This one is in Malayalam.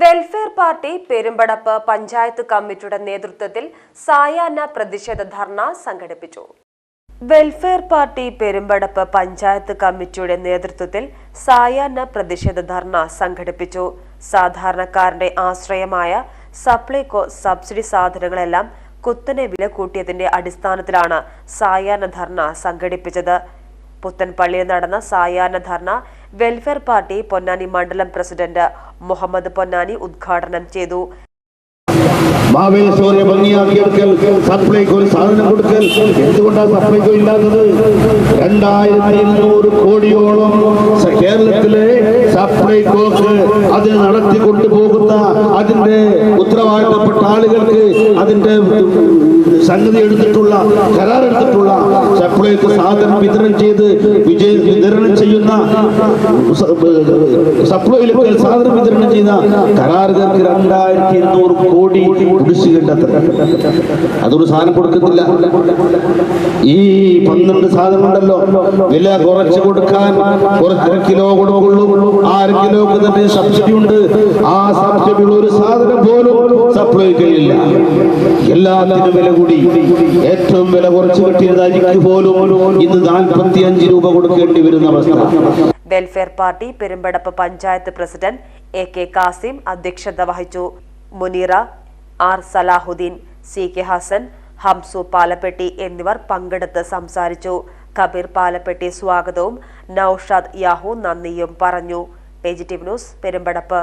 വെൽഫെയർ പാർട്ടി പെരുമ്പടപ്പ് പഞ്ചായത്ത് കമ്മിറ്റിയുടെ നേതൃത്വത്തിൽ സായാഹ്ന പ്രതിഷേധ ധർണ സംഘടിപ്പിച്ചു. വെൽഫെയർ പാർട്ടി പെരുമ്പടപ്പ് പഞ്ചായത്ത് കമ്മിറ്റിയുടെ നേതൃത്വത്തിൽ സായാഹ്ന പ്രതിഷേധ ധർണ സംഘടിപ്പിച്ചു. സാധാരണക്കാരന്റെ ആശ്രയമായ സപ്ലൈകോ സബ്സിഡി സാധനങ്ങളെല്ലാം കുത്തനെ വില കൂട്ടിയതിന്റെ അടിസ്ഥാനത്തിലാണ് സായാഹ്ന ധർണ സംഘടിപ്പിച്ചത്. പുത്തൻപള്ളിയിൽ നടന്ന സായാഹ്ന ധർണ വെൽഫെയർ പാർട്ടി പൊന്നാനി മണ്ഡലം പ്രസിഡന്റ് മുഹമ്മദ് പൊന്നാനി ഉദ്ഘാടനം ചെയ്തു. മാവേശ്വരെ ഭംഗിയാക്കിയെടുക്കൽ സപ്ലൈക്ക് ഒരു സാധനം കൊടുക്കൽ. എന്തുകൊണ്ടാണ് സപ്ലൈക്ക് ഇല്ലാത്തത്? രണ്ടായിരത്തി ഇരുന്നൂറ് കോടിയോളം കേരളത്തിലെ സപ്ലൈക്കോക്ക് അത് നടത്തി കൊണ്ടുപോകുന്ന അതിന്റെ ഉത്തരവാദിത്തപ്പെട്ട ആളുകൾക്ക് അതിന്റെ സംഗതി എടുത്തിട്ടുള്ള കരാർ എടുത്തിട്ടുള്ള ചെയ്ത് വിജയ വിതരണം ചെയ്യുന്ന സപ്ലൈ സാധനം വിതരണം ചെയ്യുന്ന കരാറുകാർക്ക് രണ്ടായിരത്തി എണ്ണൂറ് കോടി കുടിശ്ശികണ്ടത്ര അതൊരു സാധനം കൊടുക്കുന്നില്ല. ഈ പന്ത്രണ്ട് സാധനം ഉണ്ടല്ലോ. വില കുറച്ച് കൊടുക്കാൻ കുറച്ച് കിലോ കൊടുക്കുള്ളൂ. ആറ് കിലോക്ക് തന്നെ സബ്സിഡി ഉണ്ട്. ആ സബ്സിഡി ഉള്ള ഒരു സാധനം പോലും കഴിയില്ല എല്ലാത്തിനും വില കൂടി. ഏറ്റവും വില കുറച്ച് കിട്ടിയത് അരിക്ക് പോലും ഇന്ന് നാൽപ്പത്തി അഞ്ച് രൂപ കൊടുക്കേണ്ടി വരുന്ന അവസ്ഥ. Welfare Party Perumpadappu panchayat president A K Kasim അധ്യക്ഷത വഹിച്ചു. Muneera R Salahuddeen C K Hassan Hamsu Palappetty എന്നിവർ പങ്കെടുത്ത് സംസാരിച്ചു. കബീർ പാലപ്പെട്ടി സ്വാഗതവും നൌഷാദ് യാഹു നന്ദിയും പറഞ്ഞു. പേജിറ്റീവ് news Perumpadappu.